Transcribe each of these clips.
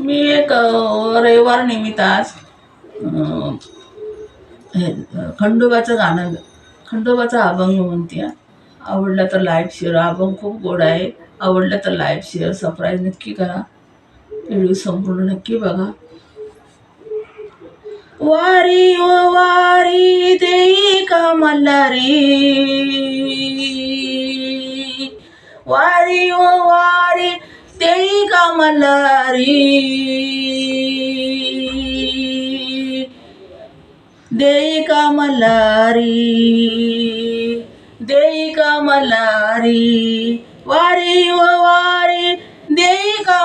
मी एक रविवार निमित्त आज हे खंडोबाचं गाणं खंडोबाचा अभंग म्हणते. आवडला तर लाईव्ह शेअर अभंग खूप गोड आहे. आवडला तर लाईव्ह शेअर सरप्राईज नक्की करा. व्हिडिओ संपूर्ण नक्की बघा. वारी ओ वारी देई का रे. वारी ओ वारी देई का मल्हारी देई का मल्हारी देई का मल्हारी वारी व वारी देई का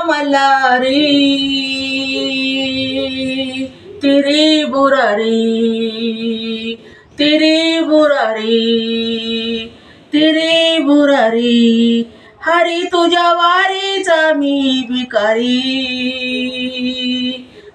हरी तुझ्या वारीचा मी भिकारी.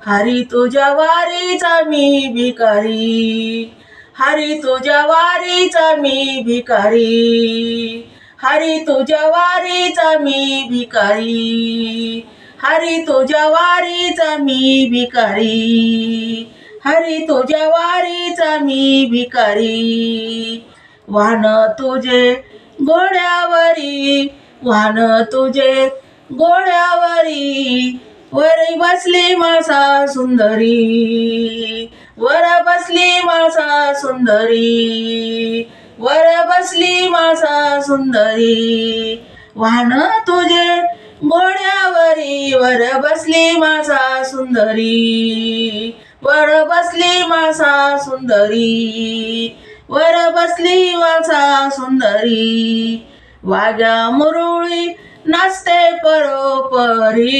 हरी तुझ्या वारीचा मी भिकारी. हरी तुझ्या वारीचा मी भिकारी. हरी तुझ्या वारीचा मी भिकारी. हरी तुझ्या वारीचा मी भिकारी. हरी तुझ्या वारीचा मी भिकारी. वाहन तुझे घोड्यावरी वाहन तुझे घोड्यावरी. वरी बसली मासा सुंदरी. वर बसली मासा सुंदरी. वर बसली मासा सुंदरी. वाहन तुझे घोड्यावरी. वर बसली मासा सुंदरी. वर बसली मासा सुंदरी. वर बसली मासा सुंदरी. वाघ्या मुरुळी नाचते परोपरी.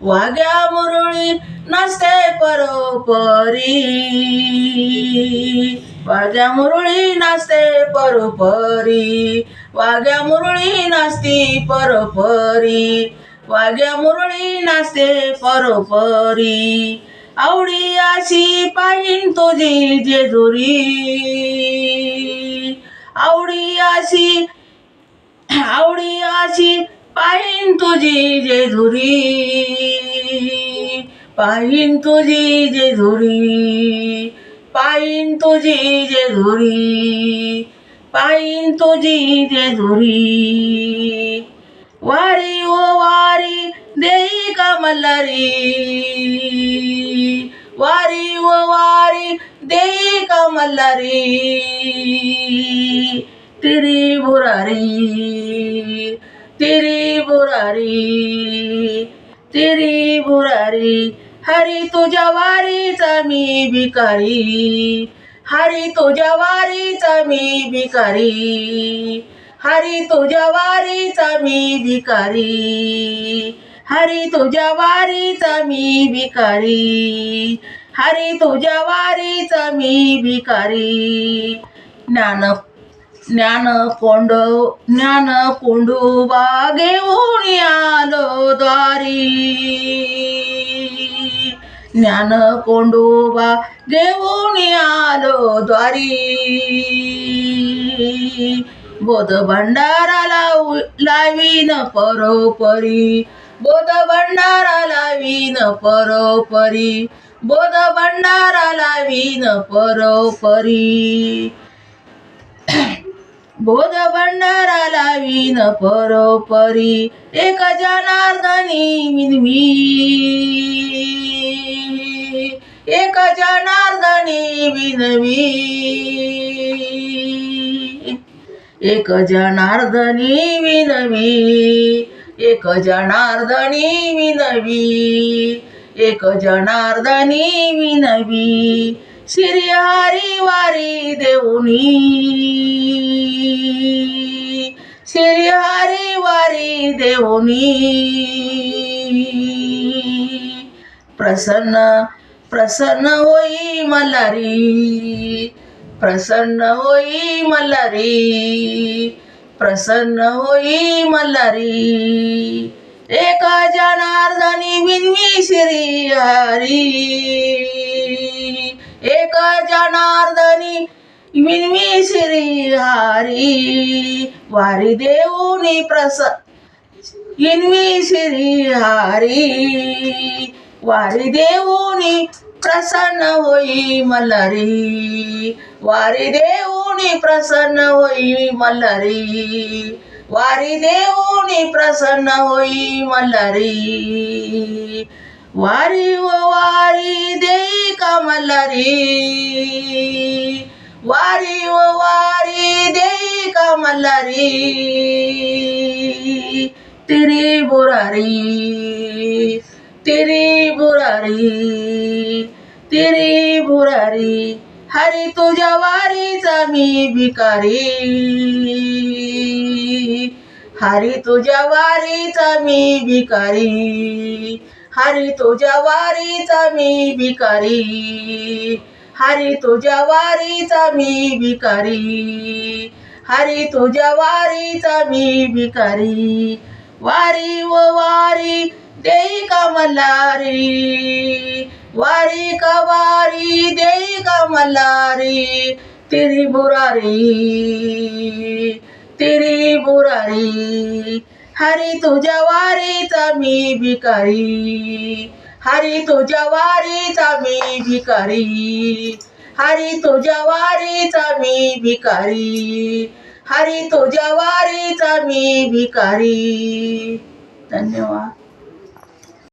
वाघ्या मुरळी नाचते परोपरी. वाघ्या मुरळी नाचते परोपरी. वाघ्या मुरळी नाचती परोपरी. वाघ्या मुरळी नाचते परोपरी. आवडी अशी पाहिन तुझी जेजुरी. आवडी अशी आवडी अशी पाहिन तुझी जेजुरी पाहिन तुझी जेजुरी पाहिन तुझी जेजुरी पाहिन तुझी जेजुरी वारी ओ वारी देई का मल्हारी वारी ओ वारी देई का मल्हारी तिरी बुरारी तिरी बुरारी तिरी बुरारी. हरी तुझ्या वारीचा मी भिकारी हरी तुझ्या वारीचा मी भिकारी. हरी तुझ्या वारीचा मी भिकारी. हरी तुझ्या वारीचा मी भिकारी हरी तुझ्या वारीचा मी भिकारी ज्ञान ज्ञान कोंड ज्ञान कोंडूबा घेऊन आलो द्वारी. ज्ञान कोंडूबा घेऊन आलो द्वारी. बोध भंडाराला लावीन परोपरी. बोध भंडारा लावीन परोपरी. बोध भंडारा लावीन परोपरी. बोध भंडारा लावीन परोपरी. एक जनार्दनी विनवी एक जनार्दनी विनवी एक जनार्दनी विनवी एक जनार्दनी विनवी एक जनार्दनी विनवी श्रीहारी वारी देऊनी. श्रीहारी वारी देऊनी. प्रसन्न प्रसन्न होई मल्हारी प्रसन्न होई मल्हारी. प्रसन्न होई मल्हारी. एका जनार्दनी विनवी श्री हरी. एका जनार्दनी विनवी श्री हरी. वारी देऊनी प्रस विनवी श्री हरी. वारी देऊनी प्रसन्न होई मल्हारी. वारी देऊनी प्रसन्न होई मल्हारी. वारी देऊनी प्रसन्न होई मल्हारी. वारी व वारी देई का मल्हारी? वारी व वारी देई का मल्हारी? तिरी बुरारी. तिरी बुरारी तिरी बुरारी हरी तुझ्या वारीचा मी भिकारी. हरी तुझ्या वारीचा मी भिकारी हरी तुझ्या वारीचा मी भिकारी हरी तुझ्या वारीचा मी भिकारी हरी तुझ्या वारीचा मी भिकारी. वारी व वारी देई का मल्हारी? वारी का वारी देई का मल्हारी? तेरी बुरारी तिरी बुरारी हरी तुझ्या वारीचा मी भिकारी. हरी तुझ्या वारीचा मी भिकारी. हरी तुझ्या वारीचा मी भिकारी. हरी तुझ्या वारीचा मी भिकारी. धन्यवाद.